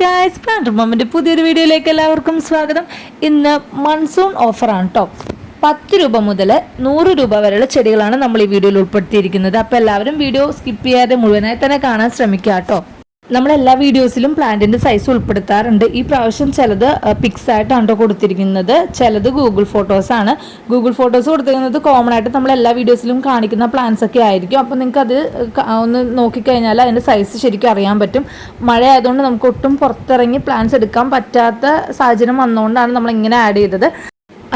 Guys plant മമ്മിന്റെ പുതിയൊരു വീഡിയോയിലേക്ക് എല്ലാവർക്കും സ്വാഗതം. ഇന്ന് മൺസൂൺ ഓഫറാണ് കേട്ടോ പത്ത് രൂപ മുതൽ നൂറ് രൂപ വരെയുള്ള ചെടികളാണ് നമ്മൾ ഈ വീഡിയോയിൽ ഉൾപ്പെടുത്തിയിരിക്കുന്നത്. അപ്പോൾ എല്ലാവരും വീഡിയോ സ്കിപ്പ് ചെയ്യാതെ മുഴുവനായി തന്നെ കാണാൻ ശ്രമിക്കുക കേട്ടോ നമ്മൾ എല്ലാ വീഡിയോസിലും പ്ലാന്റിന്റെ സൈസ് ഉൾപ്പെടുത്താറുണ്ട്. ഈ പ്രാവശ്യം ചിലത് പിക്സ് ആയിട്ടാണ് കേട്ടോ കൊടുത്തിരിക്കുന്നത്. ചിലത് ഗൂഗിൾ ആണ്. ഗൂഗിൾ ഫോട്ടോസ് കൊടുത്തിരിക്കുന്നത് കോമൺ ആയിട്ട് നമ്മൾ എല്ലാ വീഡിയോസിലും കാണിക്കുന്ന പ്ലാന്റ്സ് ഒക്കെ ആയിരിക്കും. അപ്പോൾ നിങ്ങൾക്ക് അത് ഒന്ന് നോക്കിക്കഴിഞ്ഞാൽ അതിന്റെ സൈസ് ശരിക്കും അറിയാൻ പറ്റും. മഴ ആയതുകൊണ്ട് നമുക്ക് ഒട്ടും പുറത്തിറങ്ങി പ്ലാന്റ്സ് എടുക്കാൻ പറ്റാത്ത സാഹചര്യം വന്നുകൊണ്ടാണ് നമ്മൾ ഇങ്ങനെ ആഡ് ചെയ്തത്.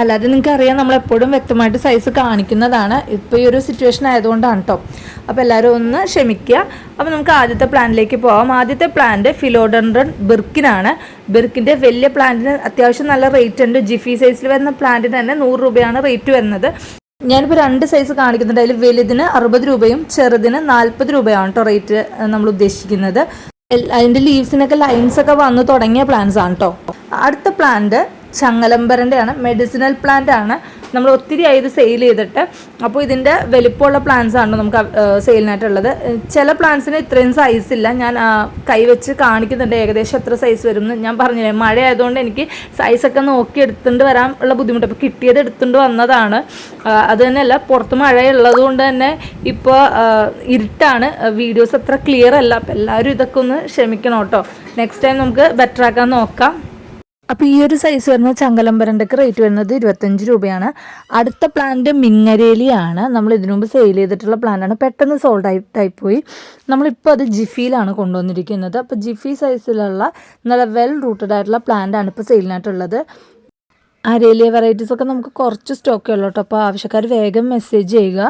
അല്ലാതെ നിങ്ങൾക്ക് അറിയാം നമ്മൾ എപ്പോഴും വ്യക്തമായിട്ട് സൈസ് കാണിക്കുന്നതാണ്. ഇപ്പോൾ ഈ ഒരു സിറ്റുവേഷൻ ആയതുകൊണ്ടാണ് കേട്ടോ അപ്പോൾ എല്ലാവരും ഒന്ന് ക്ഷമിക്കുക. അപ്പോൾ നമുക്ക് ആദ്യത്തെ പ്ലാന്റിലേക്ക് പോകാം ആദ്യത്തെ പ്ലാന്റ് ഫിലോഡൻഡ്രൺ ബിർക്കിനാണ് ബിർക്കിന്റെ വലിയ പ്ലാന്റിന് അത്യാവശ്യം നല്ല റേറ്റ് ഉണ്ട്. ജിഫി സൈസിൽ വരുന്ന പ്ലാന്റിന് തന്നെ നൂറ് രൂപയാണ് റേറ്റ് വരുന്നത്. ഞാനിപ്പോൾ രണ്ട് സൈസ് കാണിക്കുന്നുണ്ട്. അതിൽ വലുതിന് അറുപത് രൂപയും ചെറുതിന് നാൽപ്പത് രൂപയാണ് കേട്ടോ റേറ്റ് നമ്മൾ ഉദ്ദേശിക്കുന്നത്. അതിന്റെ ലീവ്സിനൊക്കെ ലൈൻസ് ഒക്കെ വന്ന് തുടങ്ങിയ പ്ലാന്റ്സ് ആണ് കേട്ടോ അടുത്ത പ്ലാന്റ് ചങ്ങലമ്പരന്റെ ആണ് മെഡിസിനൽ പ്ലാന്റ് ആണ്. നമ്മൾ ഒത്തിരി ആയി ഇത് സെയിൽ ചെയ്തിട്ട്. അപ്പോൾ ഇതിന്റെ വലിപ്പമുള്ള പ്ലാന്റ്സ് ആണ് നമുക്ക് സെയിലിനായിട്ടുള്ളത് ചില പ്ലാന്റ്സിന് ഇത്രയും സൈസ് ഇല്ല. ഞാൻ കൈവച്ച് കാണിക്കുന്നുണ്ട്. ഏകദേശം എത്ര സൈസ് വരും എന്ന് ഞാൻ പറഞ്ഞില്ലേ? മഴ ആയതുകൊണ്ട് എനിക്ക് സൈസൊക്കെ നോക്കി എടുത്തുകൊണ്ട് വരാൻ ഉള്ള ബുദ്ധിമുട്ട്. അപ്പോൾ കിട്ടിയത് എടുത്തുകൊണ്ട് വന്നതാണ്. അത് തന്നെയല്ല പുറത്ത് മഴയുള്ളത് കൊണ്ട് തന്നെ ഇപ്പോൾ ഇരുട്ടാണ്. വീഡിയോസ് അത്ര ക്ലിയർ അല്ല. അപ്പോൾ എല്ലാവരും ഇതൊക്കെ ഒന്ന് ക്ഷമിക്കണം കേട്ടോ. നെക്സ്റ്റ് ടൈം നമുക്ക് ബെറ്റർ ആക്കാൻ നോക്കാം. അപ്പോൾ ഈ ഒരു സൈസ് വരുന്ന ചങ്കലമ്പരന്റെക്ക് റേറ്റ് വരുന്നത് ഇരുപത്തഞ്ച് രൂപയാണ്. അടുത്ത പ്ലാന്റ് മിങ്ങരേലിയാണ്. നമ്മൾ ഇതിനു മുമ്പ് സെയിൽ ചെയ്തിട്ടുള്ള പ്ലാന്റാണ് പെട്ടെന്ന് സോൾഡ് ആയി പോയി. നമ്മളിപ്പോൾ അത് ജിഫിയിലാണ് കൊണ്ടുവന്നിരിക്കുന്നത്. അപ്പോൾ ജിഫി സൈസിലുള്ള നല്ല വെൽ റൂട്ടഡ് ആയിട്ടുള്ള പ്ലാന്റാണ് ഇപ്പോൾ സെയിലിനായിട്ടുള്ളത് അരേലിയ വെറൈറ്റീസൊക്കെ നമുക്ക് കുറച്ച് സ്റ്റോക്കേ ഉള്ളൂ കേട്ടോ അപ്പോൾ ആവശ്യക്കാർ വേഗം മെസ്സേജ് ചെയ്യുക.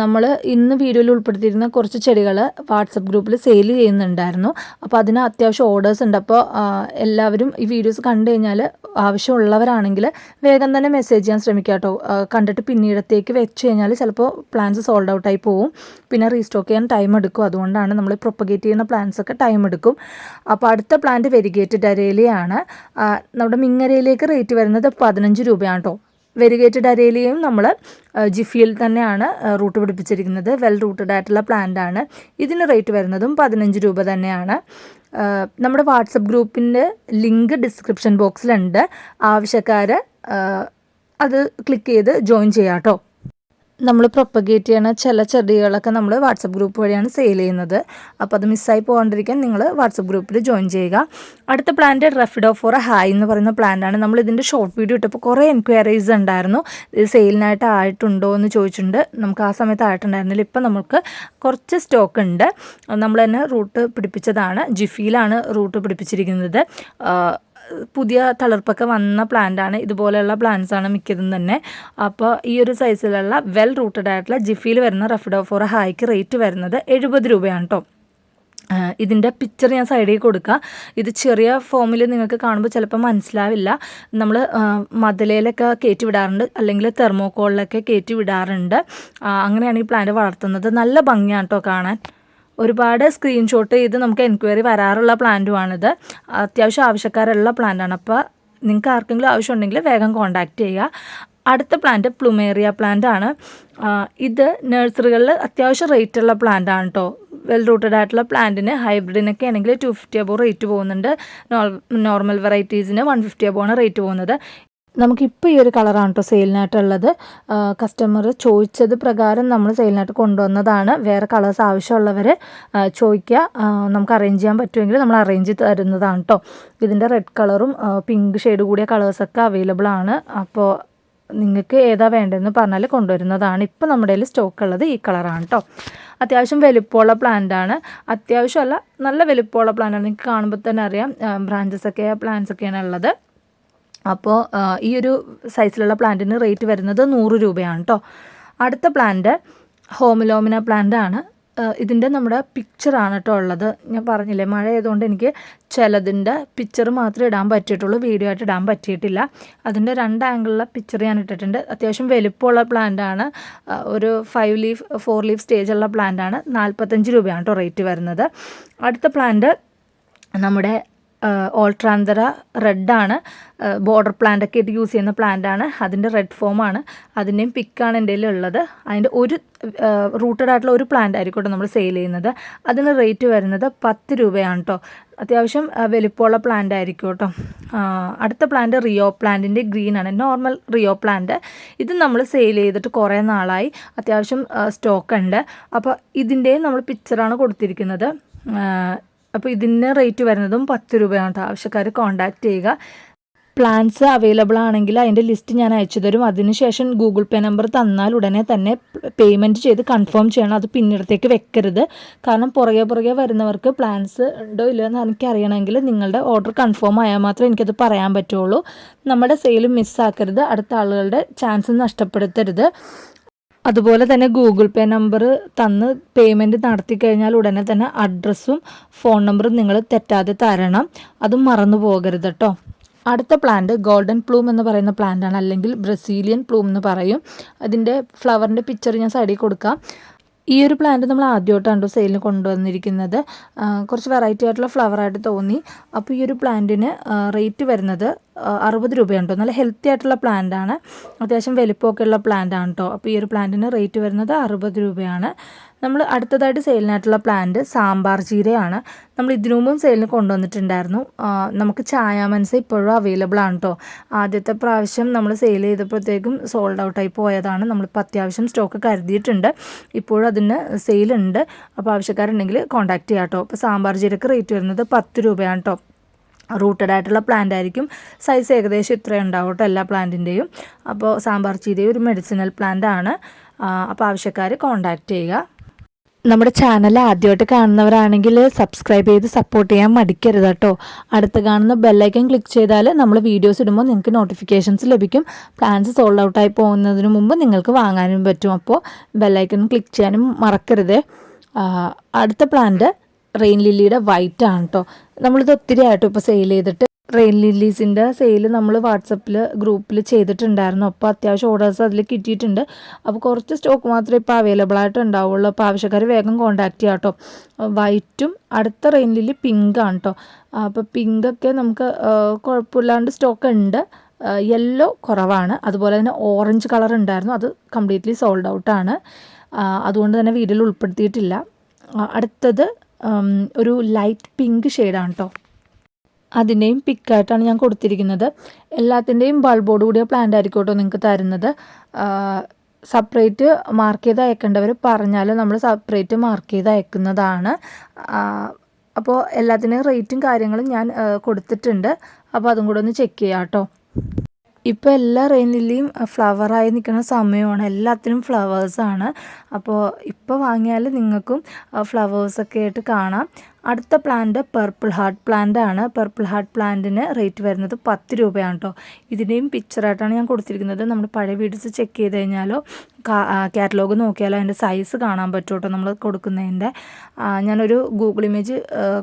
നമ്മൾ ഇന്ന് വീഡിയോയിൽ ഉൾപ്പെടുത്തിയിരുന്ന കുറച്ച് ചെടികൾ വാട്സപ്പ് ഗ്രൂപ്പിൽ സെയിൽ ചെയ്യുന്നുണ്ടായിരുന്നു. അപ്പോൾ അതിന് അത്യാവശ്യം ഓർഡേഴ്സ് ഉണ്ട്. അപ്പോൾ എല്ലാവരും ഈ വീഡിയോസ് കണ്ടു കഴിഞ്ഞാൽ ആവശ്യമുള്ളവരാണെങ്കിൽ വേഗം തന്നെ മെസ്സേജ് ചെയ്യാൻ ശ്രമിക്കുക കേട്ടോ കണ്ടിട്ട് പിന്നീടത്തേക്ക് വെച്ച് കഴിഞ്ഞാൽ ചിലപ്പോൾ പ്ലാൻസ് സോൾഡ് ഔട്ടായി പോവും. പിന്നെ റീസ്റ്റോക്ക് ചെയ്യാൻ ടൈം എടുക്കും. അതുകൊണ്ടാണ് നമ്മൾ പ്രൊപ്പഗേറ്റ് ചെയ്യുന്ന പ്ലാൻസ് ഒക്കെ ടൈം എടുക്കും. അപ്പോൾ അടുത്ത പ്ലാന്റ് വെരിഗേറ്റഡ് അരേലിയാണ്. നമ്മുടെ മിങ്ങരയിലേക്ക് റേറ്റ് വരുന്നത് പതിനഞ്ച് രൂപയാണ് കേട്ടോ വെരിഗേറ്റഡ് അരേലിയും നമ്മൾ ജിഫിയിൽ തന്നെയാണ് റൂട്ട് പിടിപ്പിച്ചിരിക്കുന്നത്. വെൽ റൂട്ടഡ് ആയിട്ടുള്ള പ്ലാന്റ് ആണ്. ഇതിന് റേറ്റ് വരുന്നതും പതിനഞ്ച് രൂപ തന്നെയാണ്. നമ്മുടെ വാട്സപ്പ് ഗ്രൂപ്പിന്റെ ലിങ്ക് ഡിസ്ക്രിപ്ഷൻ ബോക്സിലുണ്ട്. ആവശ്യക്കാർ അത് ക്ലിക്ക് ചെയ്ത് ജോയിൻ ചെയ്യാം കേട്ടോ നമ്മൾ പ്രൊപ്പഗേറ്റ് ചെയ്യണ ചില ചെടികളൊക്കെ നമ്മൾ വാട്സപ്പ് ഗ്രൂപ്പ് വഴിയാണ് സെയിൽ ചെയ്യുന്നത്. അപ്പോൾ അത് മിസ്സായി പോകാണ്ടിരിക്കാൻ നിങ്ങൾ വാട്സപ്പ് ഗ്രൂപ്പിൽ ജോയിൻ ചെയ്യുക. അടുത്ത പ്ലാന്റ് റെഫിഡോഫോറ ഹായ് എന്ന് പറയുന്ന പ്ലാന്റാണ് നമ്മൾ ഇതിന്റെ ഷോർട്ട് വീഡിയോ ഇട്ടപ്പോൾ കുറേ എൻക്വയറീസ് ഉണ്ടായിരുന്നു. ഇത് സെയിലിനായിട്ട് ആയിട്ടുണ്ടോ എന്ന് ചോദിച്ചിട്ടുണ്ട്. നമുക്ക് ആ സമയത്ത് ആയിട്ടുണ്ടായിരുന്നില്ല. ഇപ്പം നമുക്ക് കുറച്ച് സ്റ്റോക്ക് ഉണ്ട്. നമ്മൾ തന്നെ റൂട്ട് പിടിപ്പിച്ചതാണ്. ജിഫിയിലാണ് റൂട്ട് പിടിപ്പിച്ചിരിക്കുന്നത്. പുതിയ തളർപ്പൊക്കെ വന്ന പ്ലാന്റാണ് ഇതുപോലെയുള്ള പ്ലാന്റ്സ് ആണ് മിക്കതും തന്നെ. അപ്പോൾ ഈ ഒരു സൈസിലുള്ള വെൽ റൂട്ടഡ് ആയിട്ടുള്ള ജിഫിയിൽ വരുന്ന റഫിഡോഫോറ ഹായ്ക്ക് റേറ്റ് വരുന്നത് എഴുപത് രൂപയാണ് കേട്ടോ ഇതിന്റെ പിക്ചർ ഞാൻ സൈഡിൽ കൊടുക്കുക ഇത് ചെറിയ ഫോമിൽ നിങ്ങൾക്ക് കാണുമ്പോൾ ചിലപ്പോൾ മനസ്സിലാവില്ല. നമ്മൾ മതിലയിലൊക്കെ കയറ്റി വിടാറുണ്ട്. അല്ലെങ്കിൽ തെർമോക്കോളിലൊക്കെ കയറ്റി വിടാറുണ്ട്. അങ്ങനെയാണ് ഈ പ്ലാന്റ് വളർത്തുന്നത്. നല്ല ഭംഗിയാണ് കേട്ടോ കാണാൻ. ഒരുപാട് സ്ക്രീൻഷോട്ട് ചെയ്ത് നമുക്ക് എൻക്വയറി വരാറുള്ള പ്ലാന്റുമാണിത് അത്യാവശ്യം ആവശ്യക്കാരുള്ള പ്ലാന്റാണ് അപ്പോൾ നിങ്ങൾക്ക് ആർക്കെങ്കിലും ആവശ്യമുണ്ടെങ്കിൽ വേഗം കോൺടാക്റ്റ് ചെയ്യുക. അടുത്ത പ്ലാന്റ് പ്ലുമേറിയ പ്ലാന്റ് ആണ്. ഇത് നഴ്സറികളിൽ അത്യാവശ്യം റേറ്റ് ഉള്ള പ്ലാന്റ് ആണ് കേട്ടോ വെൽ റൂട്ടഡ് ആയിട്ടുള്ള പ്ലാന്റിന് ഹൈബ്രിഡിനൊക്കെ ആണെങ്കിൽ ടു ഫിഫ്റ്റി അബോ റേറ്റ് പോകുന്നുണ്ട്. നോർമൽ വെറൈറ്റീസിന് വൺ ഫിഫ്റ്റി അബോ ആണ് റേറ്റ് പോകുന്നത്. നമുക്കിപ്പോൾ ഈ ഒരു കളറാണ് കേട്ടോ സെയിലിനായിട്ടുള്ളത്. കസ്റ്റമർ ചോദിച്ചത് പ്രകാരം നമ്മൾ സെയിലിനായിട്ട് കൊണ്ടുവന്നതാണ്. വേറെ കളേഴ്സ് ആവശ്യമുള്ളവർ ചോദിക്കുക. നമുക്ക് അറേഞ്ച് ചെയ്യാൻ പറ്റുമെങ്കിൽ നമ്മൾ അറേഞ്ച് തരുന്നതാണ് കേട്ടോ ഇതിന്റെ റെഡ് കളറും പിങ്ക് ഷെയ്ഡ് കൂടിയ കളേഴ്സൊക്കെ അവൈലബിൾ ആണ്. അപ്പോൾ നിങ്ങൾക്ക് ഏതാ വേണ്ടതെന്ന് പറഞ്ഞാൽ കൊണ്ടുവരുന്നതാണ്. ഇപ്പോൾ നമ്മുടെ കയ്യിൽ സ്റ്റോക്ക് ഉള്ളത് ഈ കളറാണ് കേട്ടോ അത്യാവശ്യം വലുപ്പമുള്ള പ്ലാന്റ് ആണ്. അത്യാവശ്യമല്ല നല്ല വലുപ്പമുള്ള പ്ലാന്റ് ആണ്. നിങ്ങൾക്ക് കാണുമ്പോൾ തന്നെ അറിയാം ബ്രാഞ്ചസ് ഒക്കെ പ്ലാന്റ്സ് ഒക്കെയാണ് ഉള്ളത്. അപ്പോൾ ഈ ഒരു സൈസിലുള്ള പ്ലാന്റിന് റേറ്റ് വരുന്നത് നൂറ് രൂപയാണ് കേട്ടോ അടുത്ത പ്ലാന്റ് ഹോമിലോമിന പ്ലാന്റ് ആണ്. ഇതിന്റെ നമ്മുടെ പിക്ചറാണ് കേട്ടോ ഉള്ളത്. ഞാൻ പറഞ്ഞില്ലേ മഴ ആയതുകൊണ്ട് എനിക്ക് ചിലതിന്റെ പിക്ചർ മാത്രമേ ഇടാൻ പറ്റിയിട്ടുള്ളൂ വീഡിയോ ആയിട്ട് ഇടാൻ പറ്റിയിട്ടില്ല. അതിന്റെ രണ്ട് ആംഗിളിലെ പിക്ചർ ഞാൻ ഇട്ടിട്ടുണ്ട്. അത്യാവശ്യം വലുപ്പമുള്ള പ്ലാന്റ് ആണ്. ഒരു ഫൈവ് ലീഫ് ഫോർ ലീഫ് സ്റ്റേജുള്ള പ്ലാന്റ് ആണ്. നാൽപ്പത്തഞ്ച് രൂപയാണ് കേട്ടോ റേറ്റ് വരുന്നത്. അടുത്ത പ്ലാന്റ് നമ്മുടെ ഓൾട്രാന്തര റെഡാണ്. ബോർഡർ പ്ലാന്റ് ഒക്കെ ആയിട്ട് യൂസ് ചെയ്യുന്ന പ്ലാന്റ് ആണ് അതിന്റെ റെഡ് ഫോമാണ്. അതിന്റെയും പിക്കാണ് എന്റെ ഉള്ളത് അതിന്റെ ഒരു റൂട്ടഡ് ആയിട്ടുള്ള ഒരു പ്ലാന്റ് ആയിരിക്കട്ടെ നമ്മൾ സെയിൽ ചെയ്യുന്നത്. അതിന് റേറ്റ് വരുന്നത് പത്ത് രൂപയാണ് കേട്ടോ അത്യാവശ്യം വലിപ്പമുള്ള പ്ലാന്റ് ആയിരിക്കും കേട്ടോ അടുത്ത പ്ലാന്റ് റിയോ പ്ലാന്റിന്റെ ഗ്രീനാണ്. Normal rhoeo plant. ഇത് നമ്മൾ സെയിൽ ചെയ്തിട്ട് കുറേ നാളായി. അത്യാവശ്യം സ്റ്റോക്ക് ഉണ്ട്. അപ്പോൾ ഇതിന്റെയും നമ്മൾ പിക്ചറാണ് കൊടുത്തിരിക്കുന്നത്. അപ്പോൾ ഇതിന്റെ റേറ്റ് വരുന്നതും പത്ത് രൂപയാണ് കേട്ടോ ആവശ്യക്കാർ കോൺടാക്റ്റ് ചെയ്യുക. പ്ലാൻസ് അവൈലബിൾ ആണെങ്കിൽ അതിന്റെ ലിസ്റ്റ് ഞാൻ അയച്ചു തരും. അതിനുശേഷം ഗൂഗിൾ പേ നമ്പർ തന്നാൽ ഉടനെ തന്നെ പേയ്മെന്റ് ചെയ്ത് കൺഫേം ചെയ്യണം. അത് പിന്നിടത്തേക്ക് വെക്കരുത്. കാരണം പുറകെ പുറകെ വരുന്നവർക്ക് പ്ലാൻസ് ഉണ്ടോ ഇല്ലയോ എന്ന് എനിക്ക് അറിയണമെങ്കിൽ നിങ്ങളുടെ ഓർഡർ കൺഫേം ആയാൽ മാത്രമേ എനിക്കത് പറയാൻ പറ്റുള്ളൂ. നമ്മുടെ സെയിൽ മിസ്സാക്കരുത് അടുത്ത ആളുകളുടെ ചാൻസ് നഷ്ടപ്പെടുത്തരുത്. അതുപോലെ തന്നെ ഗൂഗിൾ പേ നമ്പർ തന്ന് പേയ്മെന്റ് നടത്തി കഴിഞ്ഞാൽ ഉടനെ തന്നെ അഡ്രസ്സും ഫോൺ നമ്പറും നിങ്ങൾ തെറ്റാതെ തരണം. അതും മറന്നു പോകരുത് കേട്ടോ അടുത്ത പ്ലാന്റ് ഗോൾഡൻ പ്ലൂം എന്ന് പറയുന്ന പ്ലാന്റ് ആണ്. അല്ലെങ്കിൽ ബ്രസീലിയൻ പ്ലൂം എന്ന് പറയും. അതിന്റെ ഫ്ലവറിന്റെ പിക്ചർ ഞാൻ സൈഡിൽ കൊടുക്കാം. ഈ ഒരു പ്ലാന്റ് നമ്മൾ ആദ്യമായിട്ടാണ് സെയിലിന് കൊണ്ടുവന്നിരിക്കുന്നത്. കുറച്ച് വെറൈറ്റി ആയിട്ടുള്ള ഫ്ലവറായിട്ട് തോന്നി. അപ്പോൾ ഈ ഒരു പ്ലാന്റിന് റേറ്റ് വരുന്നത് അറുപത് രൂപയാണ് നല്ല ഹെൽത്തി ആയിട്ടുള്ള പ്ലാന്റ് ആണ്. അത്യാവശ്യം വലിപ്പമൊക്കെ ഉള്ള പ്ലാന്റ് ആണ് കേട്ടോ അപ്പോൾ ഈ ഒരു പ്ലാന്റിന് റേറ്റ് വരുന്നത് അറുപത് രൂപയാണ്. നമ്മൾ അടുത്തതായിട്ട് സെയിലിനായിട്ടുള്ള പ്ലാന്റ് സാമ്പാർ ചീരയാണ്. നമ്മൾ ഇതിനു മുമ്പും സെയിലിന് കൊണ്ടുവന്നിട്ടുണ്ടായിരുന്നു. നമുക്ക് ചായ മനസ്സ് ഇപ്പോഴും അവൈലബിൾ ആണ് കേട്ടോ ആദ്യത്തെ പ്രാവശ്യം നമ്മൾ സെയിൽ ചെയ്തപ്പോഴത്തേക്കും സോൾഡ് ഔട്ടായി പോയതാണ്. നമ്മളിപ്പോൾ അത്യാവശ്യം സ്റ്റോക്ക് കരുതിയിട്ടുണ്ട്. ഇപ്പോഴും അതിന് സെയിലുണ്ട് അപ്പോൾ ആവശ്യക്കാരുണ്ടെങ്കിൽ കോൺടാക്ട് ചെയ്യാം കേട്ടോ അപ്പോൾ സാമ്പാർ ചീരക്ക് റേറ്റ് വരുന്നത് പത്ത് രൂപയാണ് കേട്ടോ റൂട്ടഡ് ആയിട്ടുള്ള പ്ലാന്റ് ആയിരിക്കും. സൈസ് ഏകദേശം ഇത്രയും ഉണ്ടാവും കേട്ടോ എല്ലാ പ്ലാന്റിന്റെയും അപ്പോൾ സാമ്പാർ ചീരയും ഒരു മെഡിസിനൽ പ്ലാന്റ് ആണ്. അപ്പോൾ ആവശ്യക്കാർ കോൺടാക്ട് ചെയ്യുക. നമ്മുടെ ചാനൽ ആദ്യമായിട്ട് കാണുന്നവരാണെങ്കിൽ സബ്സ്ക്രൈബ് ചെയ്ത് സപ്പോർട്ട് ചെയ്യാൻ മടിക്കരുത് കേട്ടോ അടുത്ത് കാണുന്ന ബെല്ലൈക്കൻ ക്ലിക്ക് ചെയ്താൽ നമ്മൾ വീഡിയോസ് ഇടുമ്പോൾ നിങ്ങൾക്ക് നോട്ടിഫിക്കേഷൻസ് ലഭിക്കും. പ്ലാൻസ് സോൾഡ് ഔട്ടായി പോകുന്നതിന് മുമ്പ് നിങ്ങൾക്ക് വാങ്ങാനും പറ്റും. അപ്പോൾ ബെല്ലൈക്കൺ ക്ലിക്ക് ചെയ്യാനും മറക്കരുത്. അടുത്ത പ്ലാന്റ് റെയിൻ ലില്ലിയുടെ വൈറ്റ് ആണ് കേട്ടോ നമ്മളിത് ഒത്തിരി ആയിട്ട് ഇപ്പോൾ സെയിൽ ചെയ്തിട്ട് റെയിൻ ലില്ലീസിന്റെ സെയിൽ നമ്മൾ വാട്സപ്പിൽ ഗ്രൂപ്പിൽ ചെയ്തിട്ടുണ്ടായിരുന്നു. അപ്പോൾ അത്യാവശ്യം ഓർഡേഴ്സ് അതിൽ കിട്ടിയിട്ടുണ്ട്. അപ്പോൾ കുറച്ച് സ്റ്റോക്ക് മാത്രമേ ഇപ്പോൾ അവൈലബിൾ ആയിട്ട് ഉണ്ടാവുള്ളൂ. അപ്പോൾ ആവശ്യക്കാർ വേഗം കോൺടാക്ട് ചെയ്യാം കേട്ടോ വൈറ്റും അടുത്ത റെയിൻ ലില്ലി പിങ്ക് ആണ് കേട്ടോ അപ്പോൾ പിങ്കൊക്കെ നമുക്ക് കുഴപ്പമില്ലാണ്ട് സ്റ്റോക്ക് ഉണ്ട്. യെല്ലോ കുറവാണ്. അതുപോലെ തന്നെ ഓറഞ്ച് കളർ ഉണ്ടായിരുന്നു. അത് കംപ്ലീറ്റ്ലി സോൾഡ് ഔട്ടാണ് അതുകൊണ്ട് തന്നെ വീഡിയോയിൽ ഉൾപ്പെടുത്തിയിട്ടില്ല. അടുത്തത് ഒരു ലൈറ്റ് പിങ്ക് ഷെയ്ഡാണ് കേട്ടോ അതിന്റെയും പിക്കായിട്ടാണ് ഞാൻ കൊടുത്തിരിക്കുന്നത്. എല്ലാത്തിന്റെയും ബൾബോട് കൂടിയ പ്ലാന്റ് ആയിരിക്കും കേട്ടോ നിങ്ങൾക്ക് തരുന്നത്. സെപ്പറേറ്റ് മാർക്ക് ചെയ്ത് അയക്കേണ്ടവർ പറഞ്ഞാൽ നമ്മൾ സെപ്പറേറ്റ് മാർക്ക് ചെയ്ത് അയക്കുന്നതാണ്. അപ്പോൾ എല്ലാത്തിന്റെയും റേറ്റും കാര്യങ്ങളും ഞാൻ കൊടുത്തിട്ടുണ്ട്. അപ്പോൾ അതും കൂടെ ഒന്ന് ചെക്ക് ചെയ്യാം കേട്ടോ ഇപ്പോൾ എല്ലാ റെയിൻ ലില്ലിയും ഫ്ലവറായി നിൽക്കുന്ന സമയമാണ്. എല്ലാത്തിനും ഫ്ലവേഴ്സാണ് അപ്പോൾ ഇപ്പോൾ വാങ്ങിയാൽ നിങ്ങൾക്കും ഫ്ലവേഴ്സൊക്കെ ആയിട്ട് കാണാം. അടുത്ത പ്ലാന്റ് പർപ്പിൾ ഹാർട്ട് പ്ലാന്റ് ആണ്. പർപ്പിൾ ഹാർട്ട് പ്ലാന്റിന് റേറ്റ് വരുന്നത് പത്ത് രൂപയാണ് കേട്ടോ ഇതിന്റെയും പിക്ചറായിട്ടാണ് ഞാൻ കൊടുത്തിരിക്കുന്നത്. നമ്മൾ പഴയ വീഡിയോസ് ചെക്ക് ചെയ്ത് കഴിഞ്ഞാലോ കാറ്റലോഗ് നോക്കിയാലോ അതിന്റെ സൈസ് കാണാൻ പറ്റും കേട്ടോ നമ്മൾ കൊടുക്കുന്നതിന്റെ ഞാനൊരു ഗൂഗിൾ ഇമേജ്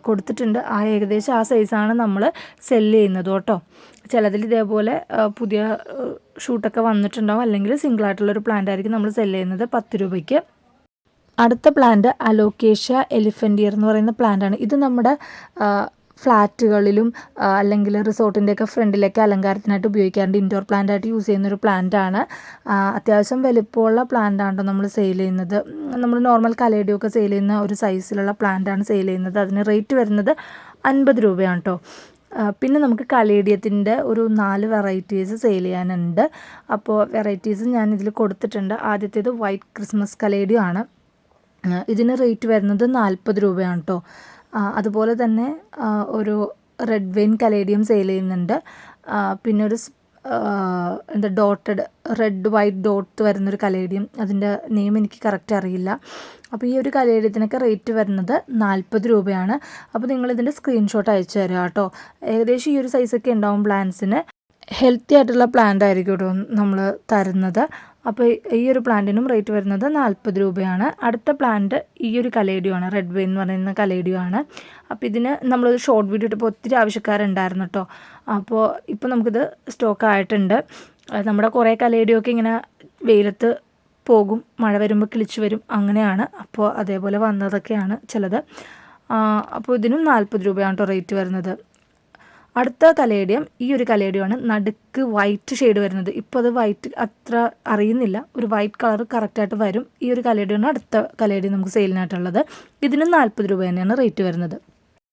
കൊടുത്തിട്ടുണ്ട്. ആ ഏകദേശം ആ സൈസാണ് നമ്മൾ സെല്ല് ചെയ്യുന്നത് കേട്ടോ ചിലതിൽ ഇതേപോലെ പുതിയ ഷൂട്ടൊക്കെ വന്നിട്ടുണ്ടാവും. അല്ലെങ്കിൽ സിംഗിളായിട്ടുള്ളൊരു പ്ലാന്റ് ആയിരിക്കും നമ്മൾ സെല്ല് ചെയ്യുന്നത് പത്ത് രൂപയ്ക്ക്. അടുത്ത പ്ലാന്റ് അലോക്കേഷ്യ എലിഫന്റിയർ എന്ന് പറയുന്ന പ്ലാന്റാണ് ഇത് നമ്മുടെ ഫ്ലാറ്റുകളിലും അല്ലെങ്കിൽ റിസോർട്ടിന്റെയൊക്കെ ഫ്രണ്ടിലൊക്കെ അലങ്കാരത്തിനായിട്ട് ഉപയോഗിക്കാറുണ്ട്. ഇൻഡോർ പ്ലാന്റ് ആയിട്ട് യൂസ് ചെയ്യുന്ന ഒരു പ്ലാന്റ് ആണ്. ആ, അത്യാവശ്യം വലിപ്പമുള്ള പ്ലാന്റ് ആണ് നമ്മൾ സെയിൽ ചെയ്യുന്നത്. നമ്മൾ നോർമൽ കലേഡിയൊക്കെ സെയിൽ ചെയ്യുന്ന ഒരു സൈസിലുള്ള പ്ലാന്റാണ് സെയിൽ ചെയ്യുന്നത്. അതിന് റേറ്റ് വരുന്നത് അൻപത് രൂപയാണ് കേട്ടോ പിന്നെ നമുക്ക് കലേഡിയത്തിന്റെ ഒരു നാല് വെറൈറ്റീസ് സെയിൽ ചെയ്യാനുണ്ട്. അപ്പോൾ വെറൈറ്റീസ് ഞാൻ ഇതിൽ കൊടുത്തിട്ടുണ്ട്. ആദ്യത്തേത് വൈറ്റ് ക്രിസ്മസ് കലേഡിയോ ആണ്. ഇതിന് റേറ്റ് വരുന്നത് നാൽപ്പത് രൂപയാണ് കേട്ടോ അതുപോലെ തന്നെ ഒരു റെഡ് വെയിൻ കലേഡിയം സെയിൽ ചെയ്യുന്നുണ്ട്. പിന്നെ ഒരു എന്താ ഡോട്ടഡ് റെഡ് വൈറ്റ് ഡോട്ട് വരുന്നൊരു കലേഡിയം അതിന്റെ നെയിം എനിക്ക് കറക്റ്റ് അറിയില്ല. അപ്പോൾ ഈ ഒരു കലേഡിയത്തിനൊക്കെ റേറ്റ് വരുന്നത് നാൽപ്പത് രൂപയാണ്. അപ്പോൾ നിങ്ങളിതിന്റെ സ്ക്രീൻഷോട്ട് അയച്ചു തരാം കേട്ടോ ഏകദേശം ഈ ഒരു സൈസൊക്കെ ഉണ്ടാവും പ്ലാന്റ്സിന് ഹെൽത്തി ആയിട്ടുള്ള പ്ലാന്റ് ആയിരിക്കും കേട്ടോ നമ്മൾ തരുന്നത്. അപ്പോൾ ഈ ഒരു പ്ലാന്റിനും റേറ്റ് വരുന്നത് നാൽപ്പത് രൂപയാണ്. അടുത്ത പ്ലാന്റ് ഈ ഒരു കലേഡിയോ ആണ് റെഡ് വേ എന്ന് പറയുന്ന കലേഡിയോ ആണ് അപ്പോൾ ഇതിന് നമ്മളൊരു ഷോർട്ട് വീഡിയോ ഇട്ടപ്പോൾ ഒത്തിരി ആവശ്യക്കാരുണ്ടായിരുന്നു കേട്ടോ അപ്പോൾ ഇപ്പോൾ നമുക്കിത് സ്റ്റോക്ക് ആയിട്ടുണ്ട്. നമ്മുടെ കുറേ കലേഡിയോ ഒക്കെ ഇങ്ങനെ വെയിലത്ത് പോകും മഴ വരുമ്പോൾ കിളിച്ചു വരും അങ്ങനെയാണ്. അപ്പോൾ അതേപോലെ വന്നതൊക്കെയാണ് ചിലത്. അപ്പോൾ ഇതിനും നാൽപ്പത് രൂപയാണ് കേട്ടോ റേറ്റ് വരുന്നത്. അടുത്ത കലേഡിയം ഈ ഒരു കലേഡിയമാണ് നടുക്ക് വൈറ്റ് ഷെയ്ഡ് വരുന്നത്. ഇപ്പോൾ അത് വൈറ്റ് അത്ര അറിയുന്നില്ല. ഒരു വൈറ്റ് കളർ കറക്റ്റായിട്ട് വരും. ഈ ഒരു കലേഡിയമാണ് അടുത്ത കലേഡിയം നമുക്ക് സെയിലിനായിട്ടുള്ളത് ഇതിന് നാൽപ്പത് രൂപ തന്നെയാണ് റേറ്റ് വരുന്നത്.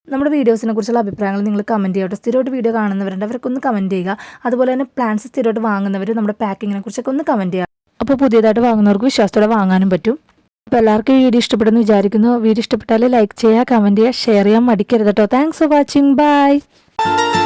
നമ്മുടെ വീഡിയോസിനെ കുറിച്ചുള്ള അഭിപ്രായങ്ങൾ നിങ്ങൾ കമന്റ് ചെയ്യട്ടെ. സ്ഥിരമായിട്ട് വീഡിയോ കാണുന്നവരുണ്ട് അവർക്കൊന്ന് കമന്റ് ചെയ്യുക. അതുപോലെ തന്നെ പ്ലാൻസ് സ്ഥിരമായിട്ട് വാങ്ങുന്നവർ നമ്മുടെ പാക്കിങ്ങിനെ കുറിച്ചൊക്കെ ഒന്ന് കമന്റ് ചെയ്യുക. അപ്പോൾ പുതിയതായിട്ട് വാങ്ങുന്നവർക്ക് വിശ്വാസത്തോടെ വാങ്ങാനും പറ്റും. അപ്പോൾ എല്ലാവർക്കും ഈ വീഡിയോ ഇഷ്ടപ്പെടുന്നു വിചാരിക്കുന്നു. വീഡിയോ ഇഷ്ടപ്പെട്ടാൽ ലൈക്ക് ചെയ്യുക കമന്റ് ചെയ്യുക ഷെയർ ചെയ്യാൻ മടിക്കരുത് കേട്ടോ. Thanks for watching bye Bye.